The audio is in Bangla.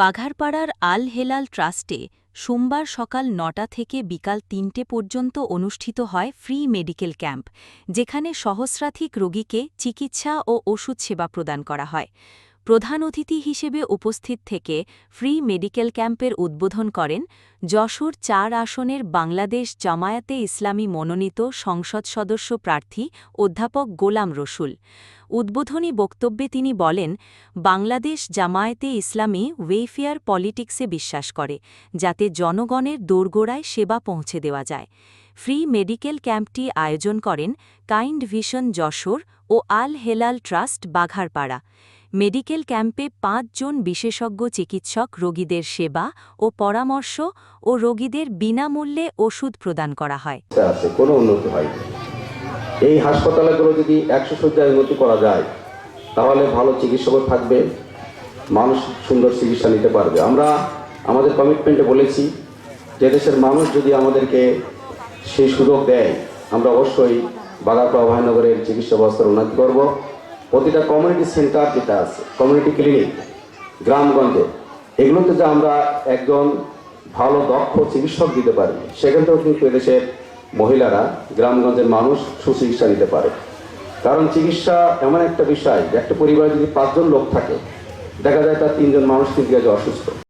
বাঘারপাড়ার আল হেলাল ট্রাস্টে সোমবার সকাল নটা থেকে বিকাল তিনটে পর্যন্ত অনুষ্ঠিত হয় ফ্রি মেডিকেল ক্যাম্প, যেখানে সহস্রাধিক রোগীকে চিকিৎসা ও ওষুধ সেবা প্রদান করা হয়। প্রধান অতিথি হিসেবে উপস্থিত থেকে ফ্রি মেডিকেল ক্যাম্পের উদ্বোধন করেন যশোর চার আসনের বাংলাদেশ জামায়াতে ইসলামী মনোনীত সংসদ সদস্য প্রার্থী অধ্যাপক গোলাম রসুল। উদ্বোধনী বক্তব্যে তিনি বলেন, বাংলাদেশ জামায়াতে ইসলামী ওয়েফেয়ার পলিটিক্সে বিশ্বাস করে, যাতে জনগণের দোরগোড়ায় সেবা পৌঁছে দেওয়া যায়। ফ্রি মেডিকেল ক্যাম্পটি আয়োজন করেন কাইন্ড ভিশন যশোর ও আল হেলাল ট্রাস্ট বাঘারপাড়া। মেডিকেল ক্যাম্পে পাঁচজন বিশেষজ্ঞ চিকিৎসক রোগীদের সেবা ও পরামর্শ ও রোগীদের বিনামূল্যে ওষুধ প্রদান করা হয়। কোনো উন্নতি হয়নি। এই হাসপাতালগুলো যদি একশো শয্যায় উন্নতি করা যায়, তাহলে ভালো চিকিৎসকও থাকবে, মানুষ সুন্দর চিকিৎসা নিতে পারবে। আমরা আমাদের কমিটমেন্টে বলেছি, যে দেশের মানুষ যদি আমাদেরকে সেই সুযোগ দেয়, আমরা অবশ্যই বাগারপাড়া অভয়নগরের চিকিৎসা ব্যবস্থার উন্নতি করব। প্রতিটা কমিউনিটি সেন্টার যেটা আছে কমিউনিটি ক্লিনিক গ্রামগঞ্জে, এগুলোতে যে আমরা একজন ভালো দক্ষ চিকিৎসক দিতে পারি, সেখান থেকেও কিন্তু এদেশের মহিলারা গ্রামগঞ্জের মানুষ সুচিকিৎসা নিতে পারে। কারণ চিকিৎসা এমন একটা বিষয় যে একটা পরিবারে যদি পাঁচজন লোক থাকে, দেখা যায় তার তিনজন মানুষ কিন্তু অসুস্থ।